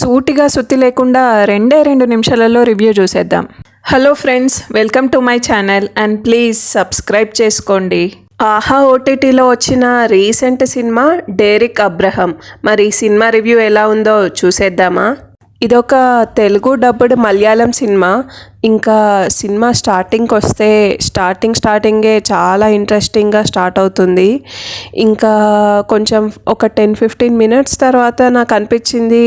సూటిగా సుత్తి లేకుండా రెండే రెండు నిమిషాలలో రివ్యూ చూసేద్దాం. Hello friends welcome to my channel and please subscribe చేసుకోండి. ఆహా ఓటీటీలో వచ్చిన రీసెంట్ సినిమా డేరిక్ అబ్రహం. మరి సినిమా రివ్యూ ఎలా ఉందో చూసేద్దామా? ఇదొక తెలుగు డబ్బుడ్ మలయాళం సినిమా. ఇంకా సినిమా స్టార్టింగ్కి వస్తే స్టార్టింగ్ స్టార్టింగే చాలా ఇంట్రెస్టింగ్గా స్టార్ట్ అవుతుంది. ఇంకా కొంచెం ఒక టెన్ ఫిఫ్టీన్ మినిట్స్ తర్వాత నాకు అనిపించింది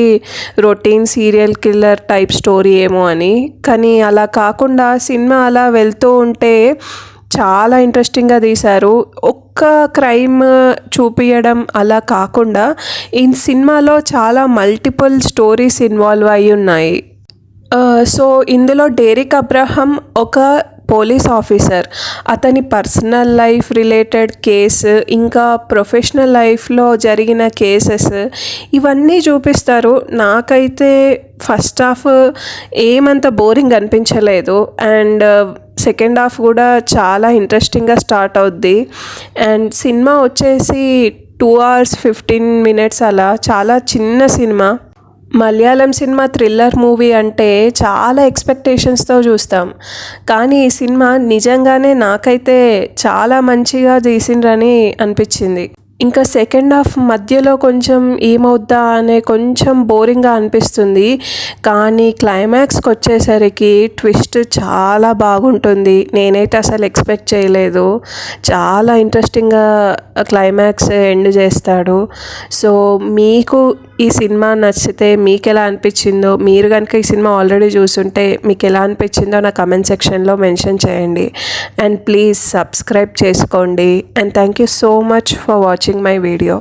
routine serial killer type story ఏమో అని. కానీ అలా కాకుండా సినిమా అలా వెళ్తూ ఉంటే చాలా ఇంట్రెస్టింగ్గా తీశారు. ఒక్క క్రైమ్ చూపించడం అలా కాకుండా ఈ సినిమాలో చాలా మల్టిపుల్ స్టోరీస్ ఇన్వాల్వ్ అయి ఉన్నాయి. సో ఇందులో డేరిక్ అబ్రహం ఒక పోలీస్ ఆఫీసర్. అతని పర్సనల్ లైఫ్ రిలేటెడ్ కేసు ఇంకా ప్రొఫెషనల్ లైఫ్లో జరిగిన కేసెస్ ఇవన్నీ చూపిస్తారు. నాకైతే ఫస్ట్ హాఫ్ ఏమంత బోరింగ్ అనిపించలేదు. అండ్ సెకండ్ హాఫ్ కూడా చాలా ఇంట్రెస్టింగ్గా స్టార్ట్ అవుద్ది. అండ్ సినిమా వచ్చేసి టూ అవర్స్ ఫిఫ్టీన్ మినిట్స్ అలా. చాలా చిన్న cinema Malayalam cinema thriller movie అంటే చాలా ఎక్స్పెక్టేషన్స్తో చూస్తాం. కానీ ఈ సినిమా నిజంగానే నాకైతే చాలా మంచిగా తీసిండ్రని అనిపించింది. ఇంకా సెకండ్ హాఫ్ మధ్యలో కొంచెం ఏమవుద్దా అనే కొంచెం బోరింగ్గా అనిపిస్తుంది. కానీ క్లైమాక్స్కి వచ్చేసరికి ట్విస్ట్ చాలా బాగుంటుంది. నేనైతే అసలు ఎక్స్పెక్ట్ చేయలేదు. చాలా ఇంట్రెస్టింగ్గా క్లైమాక్స్ ఎండ్ చేస్తాడు. సో మీకు ఈ సినిమా నచ్చితే మీకు ఎలా అనిపించిందో మీరు కనుక ఈ సినిమా ఆల్రెడీ చూసుంటే మీకు ఎలా అనిపించిందో నా కమెంట్ సెక్షన్లో మెన్షన్ చేయండి. అండ్ ప్లీజ్ సబ్స్క్రైబ్ చేసుకోండి. And thank you so much for watching my video